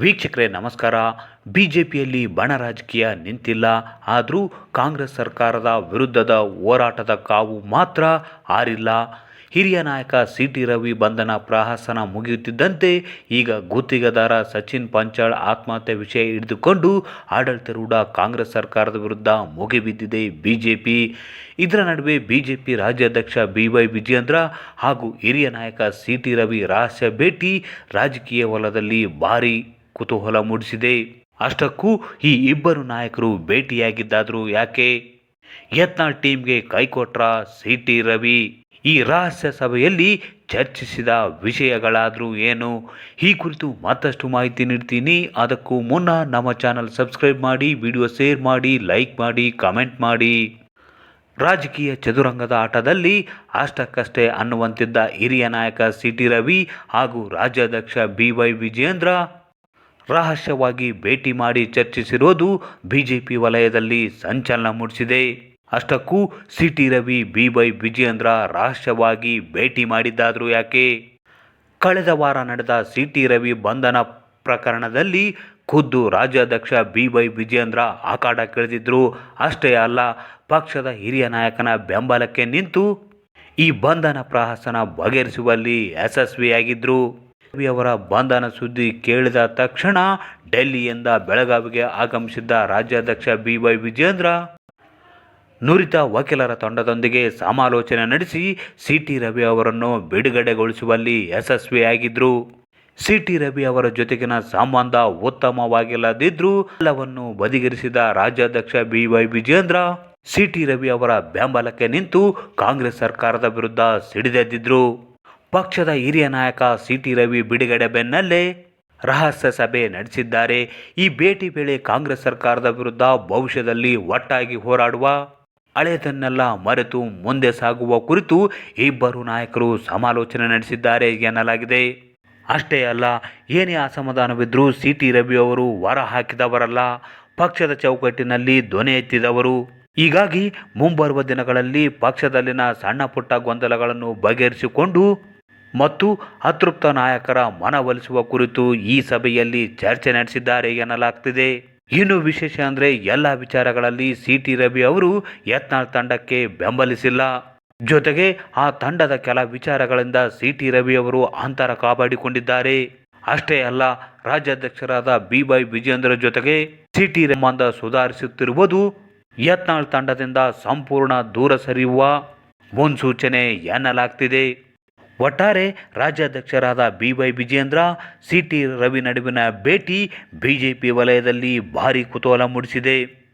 ವೀಕ್ಷಕರೇ, ನಮಸ್ಕಾರ. B J ಪಿಯಲ್ಲಿ ಬಣ ರಾಜಕೀಯ ನಿಂತಿಲ್ಲ. ಆದರೂ ಕಾಂಗ್ರೆಸ್ ಸರ್ಕಾರದ ವಿರುದ್ಧದ ಹೋರಾಟದ ಕಾವು ಮಾತ್ರ ಆರಿಲ್ಲ. ಹಿರಿಯ ನಾಯಕ ಸಿ ಟಿ ರವಿ ಬಂಧನ ಪ್ರಹಸನ ಮುಗಿಯುತ್ತಿದ್ದಂತೆ ಈಗ ಗುತ್ತಿಗೆದಾರ ಸಚಿನ್ ಪಂಚಾಳ್ ಆತ್ಮಹತ್ಯೆ ವಿಷಯ ಹಿಡಿದುಕೊಂಡು ಆಡಳಿತಾರೂಢ ಕಾಂಗ್ರೆಸ್ ಸರ್ಕಾರದ ವಿರುದ್ಧ ಮುಗಿಬಿದ್ದಿದೆ ಬಿಜೆಪಿ. ಇದರ ನಡುವೆ ಬಿಜೆಪಿ ರಾಜ್ಯಾಧ್ಯಕ್ಷ ಬಿ ವೈ ವಿಜಯೇಂದ್ರ ಹಾಗೂ ಹಿರಿಯ ನಾಯಕ ಸಿ ಟಿ ರವಿ ರಹಸ್ಯ ಭೇಟಿ ರಾಜಕೀಯ ವಲಯದಲ್ಲಿ ಭಾರಿ ಕುತೂಹಲ ಮೂಡಿಸಿದೆ. ಅಷ್ಟಕ್ಕೂ ಈ ಇಬ್ಬರು ನಾಯಕರು ಭೇಟಿಯಾಗಿದ್ದಾದರೂ ಯಾಕೆ? ಯತ್ನಾಳ್ ಟೀಮ್ಗೆ ಕೈಕೊಟ್ರ ಸಿ ಟಿ ರವಿ. ಈ ರಹಸ್ಯ ಸಭೆಯಲ್ಲಿ ಚರ್ಚಿಸಿದ ವಿಷಯಗಳಾದರೂ ಏನು? ಈ ಕುರಿತು ಮತ್ತಷ್ಟು ಮಾಹಿತಿ ನೀಡ್ತೀನಿ. ಅದಕ್ಕೂ ಮುನ್ನ ನಮ್ಮ ಚಾನಲ್ ಸಬ್ಸ್ಕ್ರೈಬ್ ಮಾಡಿ, ವಿಡಿಯೋ ಶೇರ್ ಮಾಡಿ, ಲೈಕ್ ಮಾಡಿ, ಕಮೆಂಟ್ ಮಾಡಿ. ರಾಜಕೀಯ ಚದುರಂಗದ ಆಟದಲ್ಲಿ ಅಷ್ಟಕ್ಕಷ್ಟೇ ಅನ್ನುವಂತಿದ್ದ ಹಿರಿಯ ನಾಯಕ ಸಿ ಟಿ ರವಿ ಹಾಗೂ ರಾಜ್ಯಾಧ್ಯಕ್ಷ ಬಿ ವೈ ವಿಜಯೇಂದ್ರ ರಹಸ್ಯವಾಗಿ ಭೇಟಿ ಮಾಡಿ ಚರ್ಚಿಸಿರೋದು ಬಿಜೆಪಿ ವಲಯದಲ್ಲಿ ಸಂಚಲನ ಮೂಡಿಸಿದೆ. ಅಷ್ಟಕ್ಕೂ C T Ravi B Y Vijayendra ರಹಸ್ಯವಾಗಿ ಭೇಟಿ ಮಾಡಿದ್ದಾದರೂ ಯಾಕೆ? ಕಳೆದ ವಾರ ನಡೆದ ಸಿ ಟಿ ರವಿ ಬಂಧನ ಪ್ರಕರಣದಲ್ಲಿ ಖುದ್ದು ರಾಜ್ಯಾಧ್ಯಕ್ಷ ಬಿ ವೈ ವಿಜಯೇಂದ್ರ ಆಕಾಡಕ್ಕಿಳಿದಿದ್ರು ಅಷ್ಟೇ ಅಲ್ಲ, ಪಕ್ಷದ ಹಿರಿಯ ನಾಯಕನ ಬೆಂಬಲಕ್ಕೆ ನಿಂತು ಈ ಬಂಧನ ಪ್ರಹಸನ ಬಗೆಹರಿಸುವಲ್ಲಿ ಯಶಸ್ವಿಯಾಗಿದ್ದರು ಅವರ ಬಂಧನ ಸುದ್ದಿ ಕೇಳಿದ ತಕ್ಷಣ ಡೆಲ್ಲಿಯಿಂದ ಬೆಳಗಾವಿಗೆ ಆಗಮಿಸಿದ್ದ ರಾಜ್ಯಾಧ್ಯಕ್ಷ ಬಿ ವೈ ವಿಜೇಂದ್ರ ನುರಿತ ವಕೀಲರ ತಂಡದೊಂದಿಗೆ ಸಮಾಲೋಚನೆ ನಡೆಸಿ ಸಿ ಟಿ ರವಿ ಅವರನ್ನು ಬಿಡುಗಡೆಗೊಳಿಸುವಲ್ಲಿ ಯಶಸ್ವಿಯಾಗಿದ್ದರು ಸಿ ಟಿ ರವಿ ಅವರ ಜೊತೆಗಿನ ಸಂಬಂಧ ಉತ್ತಮವಾಗಿಲ್ಲದಿದ್ದರೂ ಎಲ್ಲವನ್ನು ಬದಿಗಿರಿಸಿದ ರಾಜ್ಯಾಧ್ಯಕ್ಷ B Y Vijayendra C T Ravi ಅವರ ಬೆಂಬಲಕ್ಕೆ ನಿಂತು ಕಾಂಗ್ರೆಸ್ ಸರ್ಕಾರದ ವಿರುದ್ಧ ಸಿಡಿದೆದ್ದಿದ್ರು. ಪಕ್ಷದ ಹಿರಿಯ ನಾಯಕ ಸಿ ಟಿ ರವಿ ಬಿಡುಗಡೆ ಬೆನ್ನಲ್ಲೇ ರಹಸ್ಯ ಸಭೆ ನಡೆಸಿದ್ದಾರೆ. ಈ ಭೇಟಿ ವೇಳೆ ಕಾಂಗ್ರೆಸ್ ಸರ್ಕಾರದ ವಿರುದ್ಧ ಭವಿಷ್ಯದಲ್ಲಿ ಒಟ್ಟಾಗಿ ಹೋರಾಡುವ ಹಳೆಯದನ್ನೆಲ್ಲ ಮರೆತು ಮುಂದೆ ಸಾಗುವ ಕುರಿತು ಇಬ್ಬರು ನಾಯಕರು ಸಮಾಲೋಚನೆ ನಡೆಸಿದ್ದಾರೆ ಎನ್ನಲಾಗಿದೆ. ಅಷ್ಟೇ ಅಲ್ಲ, ಏನೇ ಅಸಮಾಧಾನವಿದ್ದರೂ ಸಿ ಟಿ ರವಿ ಅವರು ಹೊರ ಹಾಕಿದವರಲ್ಲ, ಪಕ್ಷದ ಚೌಕಟ್ಟಿನಲ್ಲಿ ಧ್ವನಿ ಎತ್ತಿದವರು. ಹೀಗಾಗಿ ಮುಂಬರುವ ದಿನಗಳಲ್ಲಿ ಪಕ್ಷದಲ್ಲಿನ ಸಣ್ಣ ಪುಟ್ಟ ಗೊಂದಲಗಳನ್ನು ಬಗೆಹರಿಸಿಕೊಂಡು ಮತ್ತು ಅತೃಪ್ತ ನಾಯಕರ ಮನವೊಲಿಸುವ ಕುರಿತು ಈ ಸಭೆಯಲ್ಲಿ ಚರ್ಚೆ ನಡೆಸಿದ್ದಾರೆ ಎನ್ನಲಾಗ್ತಿದೆ. ಇನ್ನು ವಿಶೇಷ ಅಂದರೆ ಎಲ್ಲ ವಿಚಾರಗಳಲ್ಲಿ ಸಿ ಟಿ ರವಿ ಅವರು ಯತ್ನಾಳ್ ತಂಡಕ್ಕೆ ಬೆಂಬಲಿಸಿಲ್ಲ. ಜೊತೆಗೆ ಆ ತಂಡದ ಕೆಲ ವಿಚಾರಗಳಿಂದ ಸಿ ಟಿ ರವಿ ಅವರು ಅಂತರ ಕಾಪಾಡಿಕೊಂಡಿದ್ದಾರೆ. ಅಷ್ಟೇ ಅಲ್ಲ, ರಾಜ್ಯಾಧ್ಯಕ್ಷರಾದ ಬಿ ವೈ ವಿಜೇಂದ್ರ ಜೊತೆಗೆ ಸಿ ಟಿ ಸಂಬಂಧ ಸುಧಾರಿಸುತ್ತಿರುವುದು ಯತ್ನಾಳ್ ತಂಡದಿಂದ ಸಂಪೂರ್ಣ ದೂರ ಸರಿಯುವ ಮುನ್ಸೂಚನೆ ಎನ್ನಲಾಗ್ತಿದೆ. ಒಟ್ಟಾರೆ ರಾಜ್ಯಾಧ್ಯಕ್ಷರಾದ B Y Vijayendra C T Ravi ನಡುವಿನ ಭೇಟಿ ಬಿಜೆಪಿ ವಲಯದಲ್ಲಿ ಭಾರೀ ಕುತೂಹಲ ಮೂಡಿಸಿದೆ.